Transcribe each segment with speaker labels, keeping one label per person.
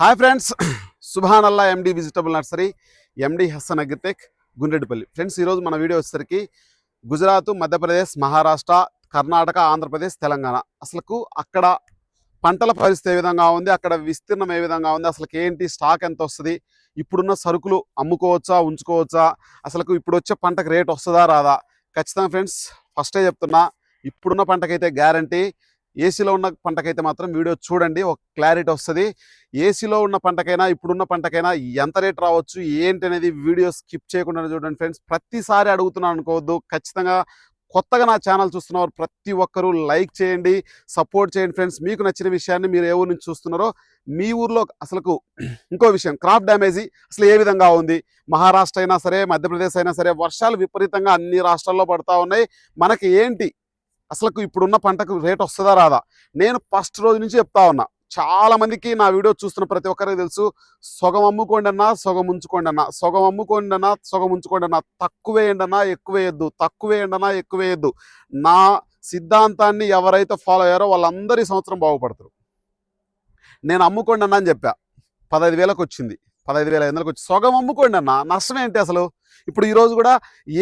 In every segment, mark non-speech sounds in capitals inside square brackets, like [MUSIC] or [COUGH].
Speaker 1: Hi friends Subhan Allah MD vegetable nursery MD Hasan agritech Gundreddipalli. Friends ఈరోజు మన video వచ్చేసరికి గుజరాత్ మధ్యప్రదేశ్ మహారాష్ట్ర కర్ణాటక ఆంధ్రప్రదేశ్ తెలంగాణ. అసలుకు అక్కడ పంటల పరిస్థితి ఏ విధంగా ఉంది అక్కడ విస్తీర్ణం ఏ విధంగా ఉంది అసలు ఏంటి స్టాక్ ఎంత వస్తుంది ఇప్పుడున్న సరుకులు అమ్ముకోవచ్చా ఉంచుకోవచ్చా అసలుకు ఇప్పుడు వచ్చే పంటకు రేట్ వస్తుందా రాదా? ఖచ్చితంగా ఫ్రెండ్స్ ఫస్టే చెప్తున్నా ఇప్పుడున్న పంటకైతే గ్యారంటీ ఏసీలో ఉన్న పంటకైతే మాత్రం వీడియో చూడండి ఒక క్లారిటీ వస్తుంది. ఏసీలో ఉన్న పంటకైనా ఇప్పుడున్న పంటకైనా ఎంత రేట్ రావచ్చు ఏంటి అనేది వీడియో స్కిప్ చేయకుండా చూడండి ఫ్రెండ్స్. ప్రతిసారి అడుగుతున్నాను అనుకోవద్దు. ఖచ్చితంగా కొత్తగా నా ఛానల్ చూస్తున్నవారు ప్రతి ఒక్కరూ లైక్ చేయండి సపోర్ట్ చేయండి ఫ్రెండ్స్. మీకు నచ్చిన విషయాన్ని మీరు ఏ ఊరు నుంచి చూస్తున్నారో మీ ఊర్లో అసలుకు [CLEARS THROAT] ఇంకో విషయం క్రాప్ డ్యామేజీ అసలు ఏ విధంగా ఉంది? మహారాష్ట్ర అయినా సరే మధ్యప్రదేశ్ అయినా సరే వర్షాలు విపరీతంగా అన్ని రాష్ట్రాల్లో పడతా ఉన్నాయి. మనకి ఏంటి అసలుకు ఇప్పుడున్న పంటకు రేట్ వస్తుందా రాదా? నేను ఫస్ట్ రోజు నుంచి చెప్తా ఉన్నా. చాలా మందికి నా వీడియో చూస్తున్న ప్రతి ఒక్కరికి తెలుసు. సొగం అమ్ముకోండి అన్నా సొగం ఉంచుకోండి అన్నా. సొగం అమ్ముకోండి అన్నా సొగం ఉంచుకోండి అన్నా. తక్కువ వేయండి అన్నా ఎక్కువ వేయద్దు. తక్కువ వేయండి అన్నా ఎక్కువ వేయద్దు. నా సిద్ధాంతాన్ని ఎవరైతే ఫాలో అయ్యారో వాళ్ళందరి సంవత్సరం బాగుపడతారు. నేను అమ్ముకోండి అన్నా అని చెప్పా. పదహైదు వేలకు వచ్చింది. పదహైదు వేల ఐదు వందలకు వచ్చి. సొగం అమ్ముకోండి అన్న. నష్టం ఏంటి అసలు? ఇప్పుడు ఈరోజు కూడా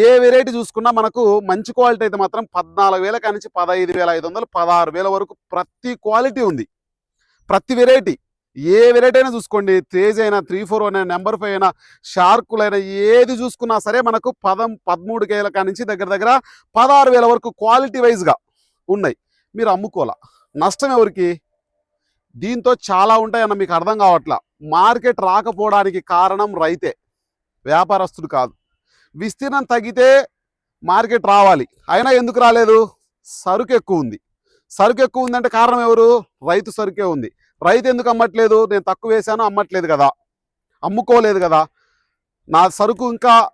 Speaker 1: ఏ వెరైటీ చూసుకున్నా మనకు మంచి క్వాలిటీ అయితే మాత్రం పద్నాలుగు వేల కానించి పదహైదు వేల ఐదు వందలు పదహారు వేల వరకు ప్రతి క్వాలిటీ ఉంది. ప్రతి వెరైటీ ఏ వెరైటీ అయినా చూసుకోండి. తేజ్ అయినా త్రీ ఫోర్ అయినా నెంబర్ ఫైవ్ అయినా షార్కులైనా ఏది చూసుకున్నా సరే మనకు పదం పదమూడు వేల కానించి దగ్గర దగ్గర పదహారు వేల వరకు క్వాలిటీ వైజ్గా ఉన్నాయి. మీరు అమ్ముకోవాలా. నష్టం ఎవరికి? దీంతో చాలా ఉంటాయన్న మీకు అర్థం కావట్లా. మార్కెట్ రాకపోవడానికి కారణం రైతే. వ్యాపారస్తుడు కాదు. విస్తీర్ణం తగ్గితే మార్కెట్ రావాలి. అయినా ఎందుకు రాలేదు? సరుకు ఎక్కువ ఉంది. సరుకు ఎక్కువ ఉందంటే కారణం ఎవరు? రైతు సరుకే ఉంది. రైతు ఎందుకు అమ్మట్లేదు? నేను తక్కువ వేశాను అమ్మట్లేదు కదా. అమ్ముకోలేదు కదా. నా సరుకు ఇంకా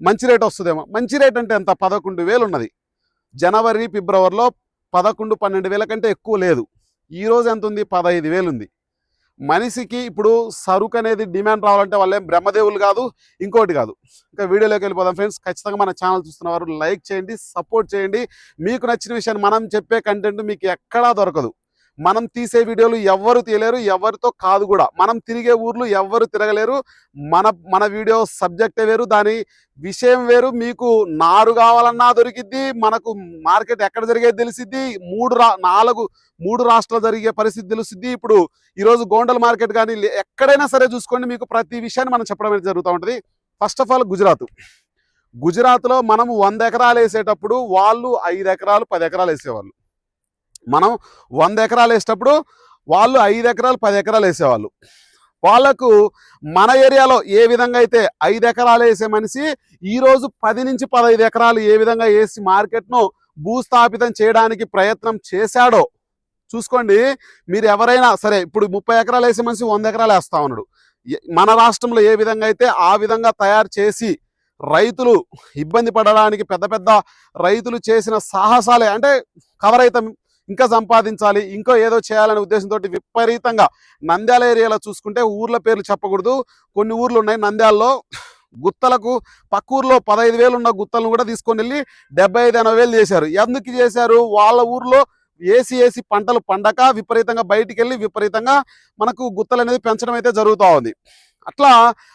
Speaker 1: మంచి రేట్ వస్తుందేమో. మంచి రేట్ అంటే ఎంత? పదకొండు వేలు ఉన్నది. జనవరి ఫిబ్రవరిలో పదకొండు పన్నెండు వేల కంటే ఎక్కువ లేదు. ఈ రోజు ఎంత ఉంది? పదహైదు వేలు ఉంది. మనిషికి ఇప్పుడు సరుకు అనేది డిమాండ్ రావాలంటే వాళ్ళేం బ్రహ్మదేవులు కాదు ఇంకోటి కాదు. ఇంకా వీడియోలోకి వెళ్ళిపోదాం ఫ్రెండ్స్. ఖచ్చితంగా మన ఛానల్ చూస్తున్న వారు లైక్ చేయండి సపోర్ట్ చేయండి. మీకు నచ్చిన విషయాన్ని మనం చెప్పే కంటెంట్ మీకు ఎక్కడా దొరకదు. మనం తీసే వీడియోలు ఎవ్వరు తీయలేరు ఎవరితో కాదు కూడా. మనం తిరిగే ఊర్లు ఎవ్వరు తిరగలేరు. మన మన వీడియో సబ్జెక్టే వేరు దాని విషయం వేరు. మీకు నారు కావాలన్నా దొరికిద్ది మనకు మార్కెట్ ఎక్కడ జరిగేది తెలిసిద్ది మూడు రా నాలుగు మూడు రాష్ట్రాలు జరిగే పరిస్థితి తెలుస్తుంది ఇప్పుడు ఈరోజు గోండల్ మార్కెట్ కానీ ఎక్కడైనా సరే చూసుకోండి మీకు ప్రతి విషయాన్ని మనం చెప్పడం అనేది జరుగుతూ ఉంటుంది. First of all Gujarat. గుజరాత్లో మనం వంద ఎకరాలు వేసేటప్పుడు వాళ్ళు ఐదు ఎకరాలు పది ఎకరాలు వేసేవాళ్ళు. మనం వంద ఎకరాలు వేసేటప్పుడు వాళ్ళు ఐదు ఎకరాలు పది ఎకరాలు వేసేవాళ్ళు. వాళ్ళకు మన ఏరియాలో ఏ విధంగా అయితే ఐదు ఎకరాలు వేసే మనిషి ఈరోజు పది నుంచి పదహైదు ఎకరాలు ఏ విధంగా వేసి మార్కెట్ను భూస్థాపితం చేయడానికి ప్రయత్నం చేశాడో చూసుకోండి. మీరు ఎవరైనా సరే ఇప్పుడు ముప్పై ఎకరాలు వేసే మనిషి వంద ఎకరాలు వేస్తా ఉన్నాడు. మన రాష్ట్రంలో ఏ విధంగా అయితే ఆ విధంగా తయారు చేసి రైతులు ఇబ్బంది పడడానికి పెద్ద పెద్ద రైతులు చేసిన సాహసాలే అంటే కవర్ అయితే ఇంకా సంపాదించాలి ఇంకో ఏదో చేయాలనే ఉద్దేశంతో విపరీతంగా నంద్యాల ఏరియాలో చూసుకుంటే ఊర్ల పేర్లు చెప్పకూడదు. కొన్ని ఊర్లు ఉన్నాయి నంద్యాలలో. గుత్తలకు పక్క ఊర్లో పదహైదు వేలు ఉన్న గుత్తలను కూడా తీసుకొని వెళ్ళి డెబ్బై ఐదు ఎనభై వేలు చేశారు. ఎందుకు చేశారు? వాళ్ళ ఊర్లో ఏసీ ఏసీ పంటలు పండక విపరీతంగా బయటికి వెళ్ళి విపరీతంగా మనకు గుత్తలు అనేది పెంచడం అయితే జరుగుతూ ఉంది. అట్లా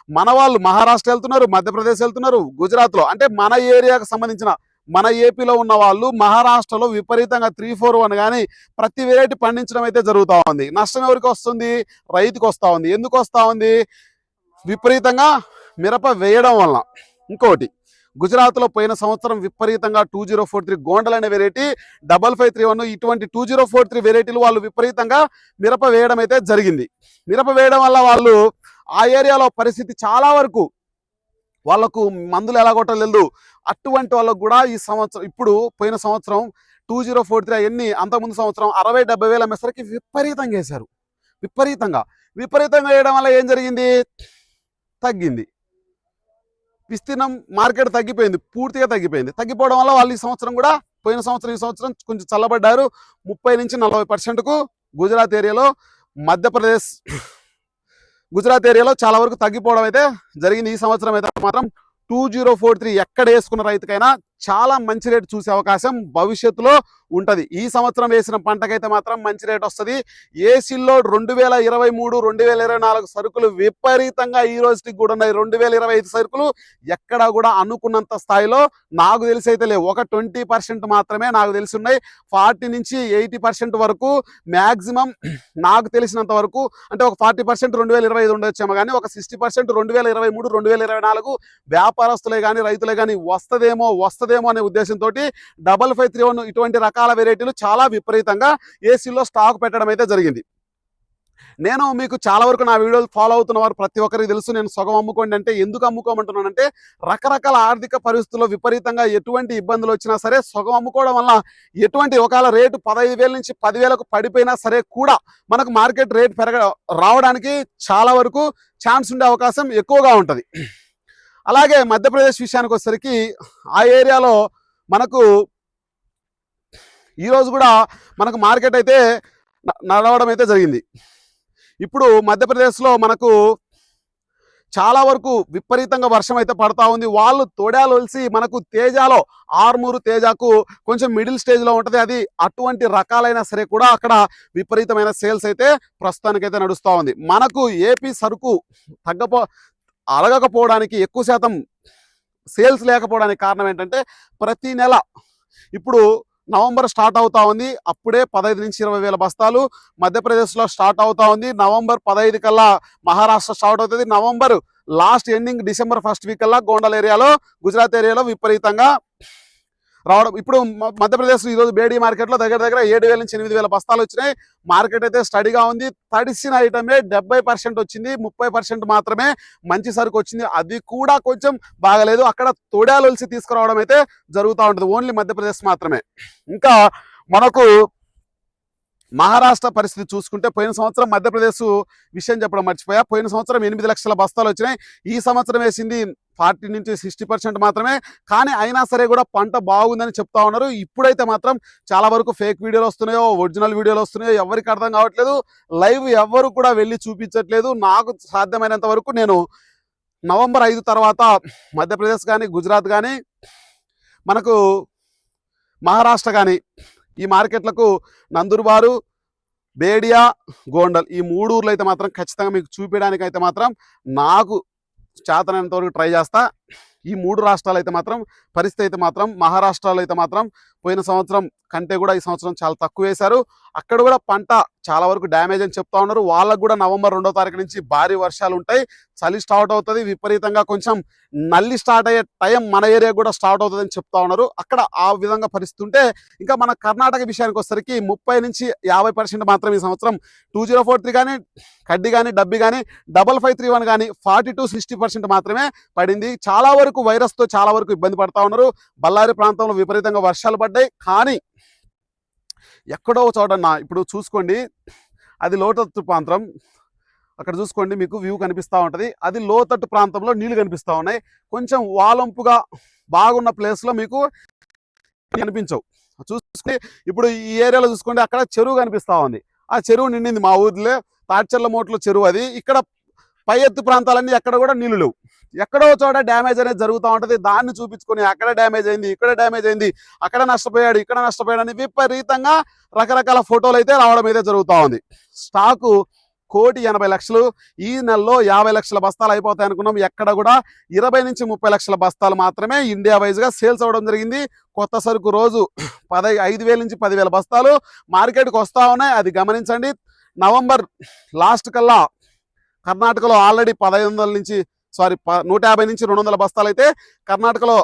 Speaker 1: మన వాళ్ళు మహారాష్ట్ర వెళ్తున్నారు మధ్యప్రదేశ్ వెళ్తున్నారు గుజరాత్లో. అంటే మన ఏరియాకు సంబంధించిన మన ఏపీలో ఉన్న వాళ్ళు మహారాష్ట్రలో విపరీతంగా త్రీ ఫోర్ వన్ కానీ ప్రతి వెరైటీ పండించడం అయితే జరుగుతూ ఉంది. నష్టం ఎవరికి వస్తుంది? రైతుకు వస్తూ ఉంది. ఎందుకు వస్తూ ఉంది? విపరీతంగా మిరప వేయడం వలన ఇంకోటి గుజరాత్లో పోయిన సంవత్సరం విపరీతంగా two zero four three Gondal అనే variety double five three one ఇటువంటి టూ జీరో ఫోర్ త్రీ వెరైటీలు వాళ్ళు విపరీతంగా మిరప వేయడం అయితే జరిగింది. మిరప వేయడం వల్ల వాళ్ళు ఆ ఏరియాలో పరిస్థితి చాలా వరకు వాళ్ళకు మందులు ఎలా కొట్టలేదు అటువంటి వాళ్ళకు కూడా ఈ సంవత్సరం ఇప్పుడు పోయిన సంవత్సరం టూ జీరో ఫోర్ త్రీ అవన్నీ అంతకుముందు సంవత్సరం అరవై డెబ్బై వేల మెసరికి విపరీతంగా వేశారు. విపరీతంగా. విపరీతంగా వేయడం వల్ల ఏం జరిగింది? తగ్గింది. విస్తీర్ణం మార్కెట్ తగ్గిపోయింది పూర్తిగా తగ్గిపోయింది. తగ్గిపోవడం వల్ల వాళ్ళు ఈ సంవత్సరం కూడా పోయిన సంవత్సరం ఈ సంవత్సరం కొంచెం చల్లబడ్డారు. ముప్పై నుంచి నలభై పర్సెంట్కు గుజరాత్ ఏరియాలో మధ్యప్రదేశ్ గుజరాత్ ఏరియాలో చాలా వరకు తగ్గిపోవడం అయితే జరిగింది. ఈ సంవత్సరం అయితే మాత్రం టూ జీరో ఫోర్ త్రీ ఎక్కడ వేసుకున్న రైతుకైనా చాలా మంచి రేటు చూసే అవకాశం భవిష్యత్తులో ఉంటది. ఈ సంవత్సరం వేసిన పంటకైతే మాత్రం మంచి రేట్ వస్తుంది. ఏసీల్లో రెండు వేల ఇరవై మూడు రెండు వేల ఇరవై నాలుగు సరుకులు విపరీతంగా ఈ రోజుకి కూడా ఉన్నాయి. రెండు వేల ఇరవై ఐదు సరుకులు ఎక్కడా కూడా అనుకున్నంత స్థాయిలో నాకు తెలిసి అయితే లేవు. ఒక ట్వంటీ పర్సెంట్ మాత్రమే నాకు తెలిసి ఉన్నాయి ఫార్టీ నుంచి ఎయిటీ పర్సెంట్ వరకు మ్యాక్సిమం నాకు తెలిసినంత వరకు అంటే ఒక ఫార్టీ పర్సెంట్ రెండు వేల ఇరవై ఐదు ఉండొచ్చేమో కానీ ఒక సిక్స్టీ పర్సెంట్ రెండు వేల ఇరవై మూడు రెండు వేల ఇరవై నాలుగు వ్యాపారస్తులే కానీ రైతులే కానీ వస్తదేమో వస్తుందేమో అనే ఉద్దేశంతో డబల్ ఫైవ్ త్రీ వన్ ఇటువంటి రకాల వెరైటీలు చాలా విపరీతంగా ఏసీలో స్టాక్ పెట్టడం అయితే జరిగింది. నేను మీకు చాలా వరకు నా వీడియోలు ఫాలో అవుతున్న వారు ప్రతి ఒక్కరికి తెలుసు. నేను సగం అమ్ముకోండి అంటే ఎందుకు అమ్ముకోమంటున్నానంటే రకరకాల ఆర్థిక పరిస్థితుల్లో విపరీతంగా ఎటువంటి ఇబ్బందులు వచ్చినా సరే సగం అమ్ముకోవడం వల్ల ఎటువంటి ఒకవేళ రేటు పదహైదు వేల నుంచి పదివేలకు పడిపోయినా సరే కూడా మనకు మార్కెట్ రేట్ పెరగ రావడానికి చాలా వరకు ఛాన్స్ ఉండే అవకాశం ఎక్కువగా ఉంటుంది. అలాగే మధ్యప్రదేశ్ విషయానికి వచ్చేసరికి ఆ ఏరియాలో మనకు ఈరోజు కూడా మనకు మార్కెట్ అయితే న- నడవడం అయితే జరిగింది. ఇప్పుడు మధ్యప్రదేశ్లో మనకు చాలా వరకు విపరీతంగా వర్షం అయితే పడతా ఉంది. వాళ్ళు తోడాలు వలిసి మనకు తేజాలో ఆర్మూరు తేజాకు కొంచెం మిడిల్ స్టేజ్లో ఉంటుంది. అది అటువంటి రకాలైనా సరే కూడా అక్కడ విపరీతమైన సేల్స్ అయితే ప్రస్తుతానికైతే నడుస్తూ ఉంది. మనకు ఏపీ సరుకు తగ్గపో అరగకపోవడానికి ఎక్కువ శాతం సేల్స్ లేకపోవడానికి కారణం ఏంటంటే ప్రతి నెల ఇప్పుడు నవంబర్ స్టార్ట్ అవుతా ఉంది. అప్పుడే పదహైదు నుంచి ఇరవై వేల బస్తాలు మధ్యప్రదేశ్లో స్టార్ట్ అవుతా ఉంది. నవంబర్ పదహైదు కల్లా మహారాష్ట్ర స్టార్ట్ అవుతుంది. November last ending December first week కల్లా గోండల్ ఏరియాలో గుజరాత్ ఏరియాలో విపరీతంగా రావడం ఇప్పుడు మధ్యప్రదేశ్ ఈరోజు బేడీ మార్కెట్లో దగ్గర దగ్గర ఏడు వేల నుంచి ఎనిమిది వేల బస్తాలు వచ్చినాయి. మార్కెట్ అయితే స్టడీగా ఉంది. తడిసిన ఐటమే డెబ్బై పర్సెంట్ వచ్చింది. ముప్పై పర్సెంట్ మాత్రమే మంచి సరుకు వచ్చింది. అది కూడా కొంచెం బాగలేదు. అక్కడ తొడాలొలిసి తీసుకురావడం అయితే జరుగుతూ ఉంటుంది. ఓన్లీ మధ్యప్రదేశ్ మాత్రమే. ఇంకా మనకు మహారాష్ట్ర పరిస్థితి చూసుకుంటే పోయిన సంవత్సరం మధ్యప్రదేశ్ విషయం చెప్పడం మర్చిపోయా. పోయిన సంవత్సరం ఎనిమిది లక్షల బస్తాలు వచ్చినాయి. ఈ సంవత్సరం వేసింది ఫార్టీ నుంచి సిక్స్టీ పర్సెంట్ మాత్రమే. కానీ అయినా సరే కూడా పంట బాగుందని చెప్తా ఉన్నారు. ఇప్పుడైతే మాత్రం చాలా వరకు ఫేక్ వీడియోలు వస్తున్నాయో ఒరిజినల్ వీడియోలు వస్తున్నాయో ఎవరికి అర్థం కావట్లేదు. లైవ్ ఎవరు కూడా వెళ్ళి చూపించట్లేదు. నాకు సాధ్యమైనంత వరకు నేను నవంబర్ ఐదు తర్వాత మధ్యప్రదేశ్ కానీ గుజరాత్ కానీ మనకు మహారాష్ట్ర కానీ ఈ మార్కెట్లకు నందుర్బారు బేడియా గోండల్ ఈ మూడు ఊర్లు అయితే మాత్రం ఖచ్చితంగా మీకు చూపించడానికి అయితే మాత్రం నాకు చేతనంత వరకు ట్రై చేస్తా. ఈ మూడు రాష్ట్రాలు అయితే మాత్రం పరిస్థితి అయితే మాత్రం మహారాష్ట్రలో అయితే మాత్రం పోయిన సంవత్సరం కంటే కూడా ఈ సంవత్సరం చాలా తక్కువ వేశారు. అక్కడ కూడా పంట చాలా వరకు డ్యామేజ్ అని చెప్తా ఉన్నారు. వాళ్ళకు కూడా నవంబర్ రెండో తారీఖు నుంచి భారీ వర్షాలు ఉంటాయి. చలి స్టార్ట్ అవుతుంది. విపరీతంగా కొంచెం నల్లి స్టార్ట్ అయ్యే టైం మన ఏరియా కూడా స్టార్ట్ అవుతుంది అని చెప్తా ఉన్నారు. అక్కడ ఆ విధంగా పరిస్థితి ఉంటే ఇంకా మన కర్ణాటక విషయానికి వచ్చేసరికి ముప్పై నుంచి యాభై పర్సెంట్ మాత్రం ఈ సంవత్సరం టూ జీరో ఫోర్ త్రీ కానీ కడ్డీ కానీ డబ్బి కానీ డబల్ ఫైవ్ త్రీ వన్ కానీ ఫార్టీ టు సిక్స్టీ పర్సెంట్ మాత్రమే పడింది. చాలా వరకు వైరస్తో చాలా వరకు ఇబ్బంది పడతా ఉన్నారు. బళ్ళారి ప్రాంతంలో విపరీతంగా వర్షాలు పడ్డాయి. కానీ ఎక్కడో చోటన్న ఇప్పుడు చూసుకోండి. అది లోతట్టు ప్రాంతం. అక్కడ చూసుకోండి మీకు వ్యూ కనిపిస్తూ ఉంటుంది. అది లోతట్టు ప్రాంతంలో నీళ్ళు కనిపిస్తూ ఉన్నాయి. కొంచెం వాలంపుగా బాగున్న ప్లేస్లో మీకు కనిపించవు. చూసుకుని ఇప్పుడు ఈ ఏరియాలో చూసుకోండి అక్కడ చెరువు కనిపిస్తూ ఉంది. ఆ చెరువు నిండింది మా ఊరిలో. తాడ్చెర్ల మోట్లో చెరువు అది. ఇక్కడ పై ఎత్తు ప్రాంతాలన్నీ ఎక్కడ కూడా నీళ్ళు లేవు. ఎక్కడో చోట డ్యామేజ్ అనేది జరుగుతూ ఉంటుంది. దాన్ని చూపించుకొని అక్కడ డ్యామేజ్ అయింది ఇక్కడ డ్యామేజ్ అయింది అక్కడ నష్టపోయాడు ఇక్కడ నష్టపోయాడు అని విపరీతంగా రకరకాల ఫోటోలు అయితే రావడం అయితే జరుగుతూ ఉంది. స్టాకు కోటి ఎనభై లక్షలు. ఈ నెలలో యాభై లక్షల బస్తాలు అయిపోతాయి అనుకున్నాం. ఎక్కడ కూడా ఇరవై నుంచి ముప్పై లక్షల బస్తాలు మాత్రమే ఇండియా వైజ్గా సేల్స్ అవ్వడం జరిగింది. కొత్త సరుకు రోజు పదై ఐదు వేల నుంచి పదివేల బస్తాలు మార్కెట్కి వస్తూ ఉన్నాయి. అది గమనించండి. నవంబర్ లాస్ట్ కల్లా కర్ణాటకలో ఆల్రెడీ పదహైదు వందల నుంచి సారీ ప నూట యాభై నుంచి రెండు వందల బస్తాలు అయితే కర్ణాటకలో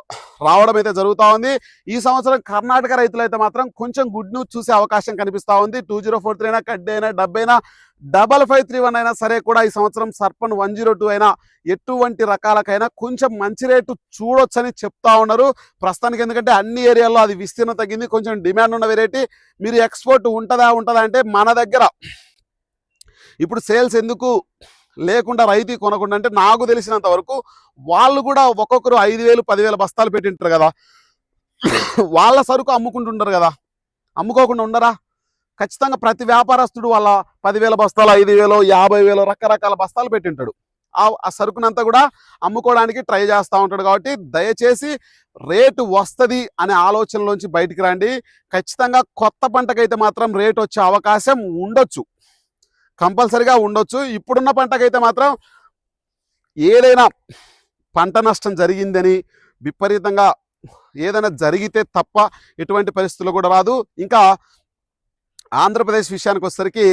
Speaker 1: రావడం అయితే జరుగుతూ ఉంది. ఈ సంవత్సరం కర్ణాటక రైతులు అయితే మాత్రం కొంచెం గుడ్ న్యూస్ చూసే అవకాశం కనిపిస్తూ ఉంది. టూ జీరో ఫోర్ త్రీ అయినా కడ్డీ అయినా డెబ్బై అయినా డబల్ ఫైవ్ త్రీ వన్ అయినా సరే కూడా ఈ సంవత్సరం సర్పన్ వన్ జీరో టూ అయినా ఎటువంటి రకాలకైనా కొంచెం మంచి రేటు చూడొచ్చని చెప్తా ఉన్నారు. ప్రస్తుతానికి ఎందుకంటే అన్ని ఏరియాల్లో అది విస్తీర్ణం తగ్గింది. కొంచెం డిమాండ్ ఉన్న వెరైటీ మీరు ఎక్స్పోర్ట్ ఉంటుందా ఉంటుందా అంటే మన దగ్గర ఇప్పుడు సేల్స్ ఎందుకు లేకుండా రైతు కొనకుండా అంటే నాకు తెలిసినంత వరకు వాళ్ళు కూడా ఒక్కొక్కరు ఐదు వేలు పదివేల బస్తాలు పెట్టింటారు కదా. వాళ్ళ సరుకు అమ్ముకుంటుంటారు కదా. అమ్ముకోకుండా ఉండరా? ఖచ్చితంగా ప్రతి వ్యాపారస్తుడు వాళ్ళ పదివేల బస్తాలు ఐదు వేలు యాభై వేలు రకరకాల బస్తాలు పెట్టింటాడు. ఆ సరుకునంతా కూడా అమ్ముకోవడానికి ట్రై చేస్తూ ఉంటాడు కాబట్టి దయచేసి రేటు వస్తుంది అనే ఆలోచనలోంచి బయటికి రండి. ఖచ్చితంగా కొత్త పంటకైతే మాత్రం రేటు వచ్చే అవకాశం ఉండొచ్చు. కంపల్సరిగా ఉండొచ్చు. ఇప్పుడున్న పంటకైతే మాత్రం ఏదైనా పంట నష్టం జరిగిందని విపరీతంగా ఏదైనా జరిగితే తప్ప ఎటువంటి పరిస్థితులు కూడా రాదు. ఇంకా ఆంధ్రప్రదేశ్ విషయానికి వచ్చేసరికి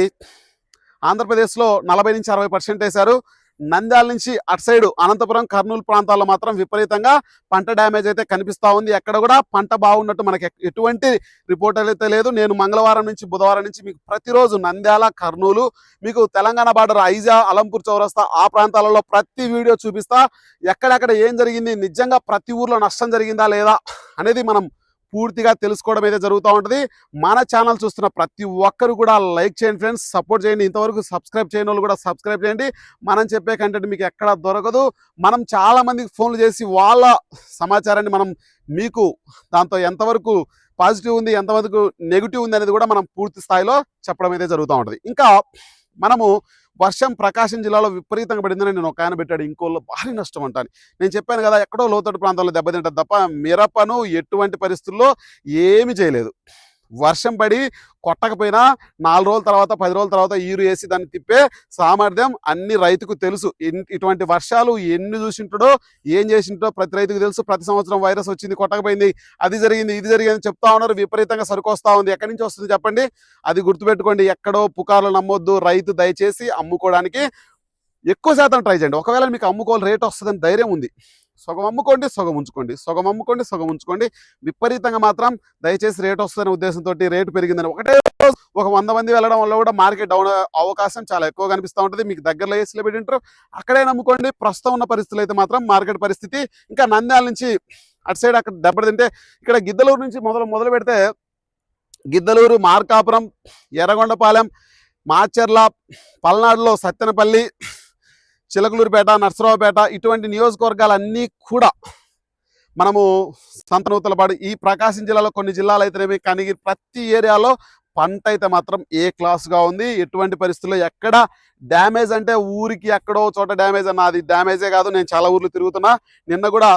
Speaker 1: ఆంధ్రప్రదేశ్లో నలభై నుంచి అరవై పర్సెంట్ వేశారు. నంద్యాల నుంచి అటు సైడు అనంతపురం కర్నూలు ప్రాంతాల్లో మాత్రం విపరీతంగా పంట డ్యామేజ్ అయితే కనిపిస్తూ ఉంది. ఎక్కడ కూడా పంట బాగున్నట్టు మనకి ఎటువంటి రిపోర్ట్ అయితే లేదు. నేను మంగళవారం నుంచి బుధవారం నుంచి మీకు ప్రతిరోజు నంద్యాల కర్నూలు మీకు తెలంగాణ బార్డర్ ఐజా అలంపూర్ చౌరస్తా ఆ ప్రాంతాలలో ప్రతి వీడియో చూపిస్తా. ఎక్కడెక్కడ ఏం జరిగింది నిజంగా ప్రతి ఊర్లో నష్టం జరిగిందా లేదా అనేది మనం పూర్తిగా తెలుసుకోవడం అయితే జరుగుతూ ఉంటుంది. మన ఛానల్ చూస్తున్న ప్రతి ఒక్కరు కూడా లైక్ చేయండి ఫ్రెండ్స్ సపోర్ట్ చేయండి. ఇంతవరకు సబ్స్క్రైబ్ చేయని వాళ్ళు కూడా సబ్స్క్రైబ్ చేయండి. మనం చెప్పే కంటెంట్ మీకు ఎక్కడ దొరకదు. మనం చాలామందికి ఫోన్లు చేసి వాళ్ళ సమాచారాన్ని మనం మీకు దాంతో ఎంతవరకు పాజిటివ్ ఉంది ఎంతవరకు నెగిటివ్ ఉంది అనేది కూడా మనం పూర్తి స్థాయిలో చెప్పడం అయితే జరుగుతూ ఉంటుంది. ఇంకా మనము వర్షం ప్రకాశం జిల్లాలో విపరీతంగా పడిందని నేను ఒక ఆయన పెట్టాడు ఇంకోళ్ళు భారీ నష్టం అంటాను నేను చెప్పాను కదా ఎక్కడో లోతట్టు ప్రాంతాల్లో దెబ్బతింటారు తప్ప మిరపను ఎటువంటి పరిస్థితుల్లో ఏమీ చేయలేదు. వర్షం పడి కొట్టకపోయినా నాలుగు రోజుల తర్వాత పది రోజుల తర్వాత ఈరు వేసి దాన్ని తిప్పే సామర్థ్యం అన్ని రైతుకు తెలుసు. ఇటువంటి వర్షాలు ఎన్ని చూసింటాడో ఏం చేసింటాడో ప్రతి రైతుకు తెలుసు. ప్రతి సంవత్సరం వైరస్ వచ్చింది కొట్టకపోయింది అది జరిగింది ఇది జరిగింది చెప్తా ఉన్నారు. విపరీతంగా సరుకు ఉంది. ఎక్కడి నుంచి వస్తుంది చెప్పండి? అది గుర్తుపెట్టుకోండి. ఎక్కడో పుకార్లు నమ్మొద్దు. రైతు దయచేసి అమ్ముకోవడానికి ఎక్కువ శాతం ట్రై చేయండి. ఒకవేళ మీకు అమ్ముకోవాలి రేట్ వస్తుందని ధైర్యం ఉంది. సగం అమ్ముకోండి సగం ఉంచుకోండి. సగం అమ్ముకోండి సగం ఉంచుకోండి. విపరీతంగా మాత్రం దయచేసి రేట్ వస్తుందనే ఉద్దేశంతో రేటు పెరిగిందని ఒకటే ఒక వంద మంది వెళ్ళడం వల్ల కూడా మార్కెట్ డౌన్ అవకాశం చాలా ఎక్కువ కనిపిస్తూ ఉంటుంది. మీకు దగ్గరలో ఏసీలో పెట్టి ఉంటారు అక్కడే నమ్ముకోండి. ప్రస్తుతం ఉన్న పరిస్థితులు అయితే మాత్రం మార్కెట్ పరిస్థితి ఇంకా నంద్యాల నుంచి అటు సైడ్ అక్కడ దెబ్బతింటే ఇక్కడ గిద్దలూరు నుంచి మొదలు మొదలు పెడితే గిద్దలూరు మార్కాపురం ఎర్రగొండపాలెం మాచర్ల పల్నాడులో సత్తెనపల్లి చిలకలూరుపేట నర్సరావుపేట ఇటువంటి నియోజకవర్గాలన్నీ కూడా మనము సంతనూతలపాడు ఈ ప్రకాశం జిల్లాలో కొన్ని జిల్లాలు అయితేనేమి కానీ ప్రతి ఏరియాలో పంట అయితే మాత్రం ఏ క్లాస్గా ఉంది ఎటువంటి పరిస్థితుల్లో ఎక్కడ డ్యామేజ్ అంటే ఊరికి ఎక్కడో చోట డ్యామేజ్ అన్న అది డ్యామేజే కాదు నేను చాలా ఊర్లు తిరుగుతున్నా. నిన్న కూడా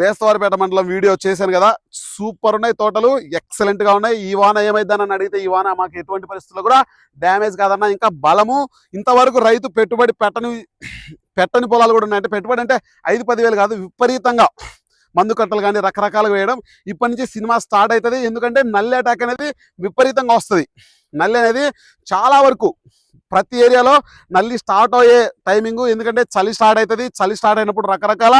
Speaker 1: బేస్తవారిపేట మండలం వీడియో చేశాను కదా. సూపర్ ఉన్నాయి తోటలు ఎక్సలెంట్గా ఉన్నాయి. ఈ వాన ఏమైందని అడిగితే ఈ వాన మాకు ఎటువంటి పరిస్థితుల్లో కూడా డ్యామేజ్ కాదన్నా ఇంకా బలము. ఇంతవరకు రైతు పెట్టుబడి పెట్టని పెట్టని పొలాలు కూడా ఉన్నాయి అంటే పెట్టుబడి అంటే ఐదు పదివేలు కాదు విపరీతంగా మందు కట్టలు కానీ రకరకాలుగా వేయడం. ఇప్పటి నుంచి సినిమా స్టార్ట్ అవుతుంది ఎందుకంటే నల్లి అటాక్ అనేది విపరీతంగా వస్తుంది. నల్లి అనేది చాలా వరకు ప్రతి ఏరియాలో నల్లి స్టార్ట్ అయ్యే టైమింగ్ ఎందుకంటే చలి స్టార్ట్ అవుతుంది చలి స్టార్ట్ అయినప్పుడు రకరకాల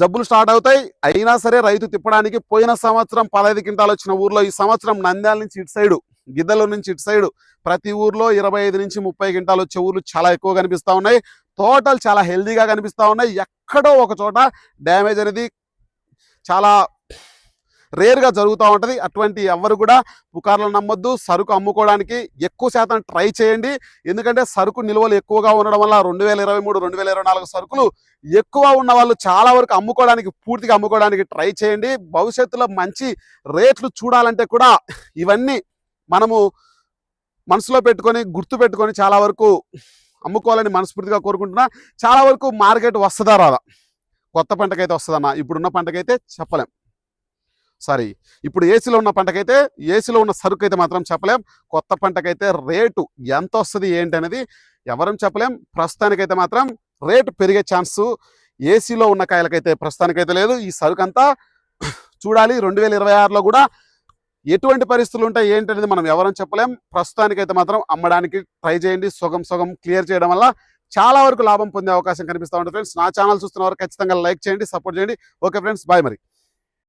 Speaker 1: జబ్బులు స్టార్ట్ అవుతాయి. అయినా సరే రైతు తిప్పడానికి పోయిన సంవత్సరం పదహైదు క్వింటాలు వచ్చిన ఊర్లో ఈ సంవత్సరం నంద్యాల నుంచి ఇటు సైడు గిద్దల నుంచి ఇటు సైడు ప్రతి ఊర్లో ఇరవై ఐదు నుంచి ముప్పై క్వింటాలు వచ్చే ఊర్లు చాలా ఎక్కువ కనిపిస్తా ఉన్నాయి. తోటలు చాలా హెల్దీగా కనిపిస్తా ఉన్నాయి. ఎక్కడో ఒక చోట డ్యామేజ్ అనేది చాలా రేర్గా జరుగుతూ ఉంటుంది. అటువంటి ఎవరు కూడా పుకార్లు నమ్మొద్దు. సరుకు అమ్ముకోవడానికి ఎక్కువ శాతం ట్రై చేయండి. ఎందుకంటే సరుకు నిల్వలు ఎక్కువగా ఉండడం వల్ల రెండు వేల ఇరవై మూడు రెండు వేల ఇరవై నాలుగు సరుకులు ఎక్కువ ఉన్న వాళ్ళు చాలా వరకు అమ్ముకోవడానికి పూర్తిగా అమ్ముకోవడానికి ట్రై చేయండి. భవిష్యత్తులో మంచి రేట్లు చూడాలంటే కూడా ఇవన్నీ మనము మనసులో పెట్టుకొని గుర్తు పెట్టుకొని చాలా వరకు అమ్ముకోవాలని మనస్ఫూర్తిగా కోరుకుంటున్నా. చాలా వరకు మార్కెట్ వస్తుందా రాదా? కొత్త పంటకైతే వస్తుందన్న? ఇప్పుడున్న పంటకైతే చెప్పలేం. సారీ ఇప్పుడు ఏసీలో ఉన్న పంటకైతే ఏసీలో ఉన్న సరుకు అయితే మాత్రం చెప్పలేం. కొత్త పంటకైతే రేటు ఎంత వస్తుంది ఏంటి అనేది ఎవరం చెప్పలేం. ప్రస్తుతానికైతే మాత్రం రేటు పెరిగే ఛాన్సు ఏసీలో ఉన్న కాయలకైతే ప్రస్తుతానికైతే లేదు. ఈ సరుకు అంతా చూడాలి. రెండు వేల ఇరవై ఆరులో కూడా ఎటువంటి పరిస్థితులు ఉంటాయి ఏంటనేది మనం ఎవరం చెప్పలేం. ప్రస్తుతానికైతే మాత్రం అమ్మడానికి ట్రై చేయండి. సుగం సుగం క్లియర్ చేయడం వల్ల చాలా వరకు లాభం పొందే అవకాశం కనిపిస్తూ ఉంటుంది. ఫ్రెండ్స్ నా ఛానల్ చూస్తున్న వారు ఖచ్చితంగా లైక్ చేయండి సపోర్ట్ చేయండి. ఓకే ఫ్రెండ్స్ బాయ్ మరి.